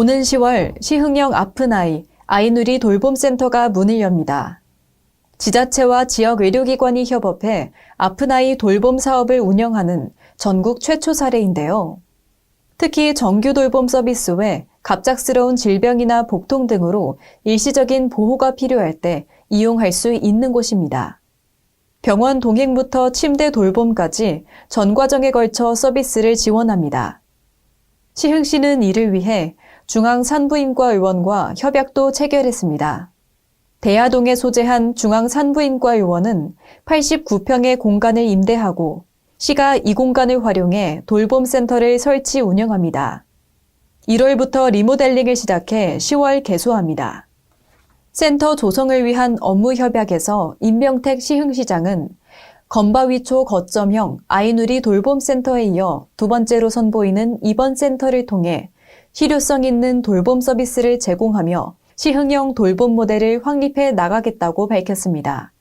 오는 10월 시흥역 아픈 아이 아이누리 돌봄센터가 문을 엽니다. 지자체와 지역 의료기관이 협업해 아픈 아이 돌봄 사업을 운영하는 전국 최초 사례인데요. 특히 정규 돌봄 서비스 외 갑작스러운 질병이나 복통 등으로 일시적인 보호가 필요할 때 이용할 수 있는 곳입니다. 병원 동행부터 침대 돌봄까지 전 과정에 걸쳐 서비스를 지원합니다. 시흥시는 이를 위해 중앙산부인과 의원과 협약도 체결했습니다. 대야동에 소재한 중앙산부인과 의원은 89평의 공간을 임대하고 시가 이 공간을 활용해 돌봄센터를 설치 운영합니다. 1월부터 리모델링을 시작해 10월 개소합니다. 센터 조성을 위한 업무 협약에서 임명택 시흥시장은 건바위초 거점형 아이누리 돌봄센터에 이어 두 번째로 선보이는 이번 센터를 통해 실효성 있는 돌봄 서비스를 제공하며 시흥형 돌봄 모델을 확립해 나가겠다고 밝혔습니다.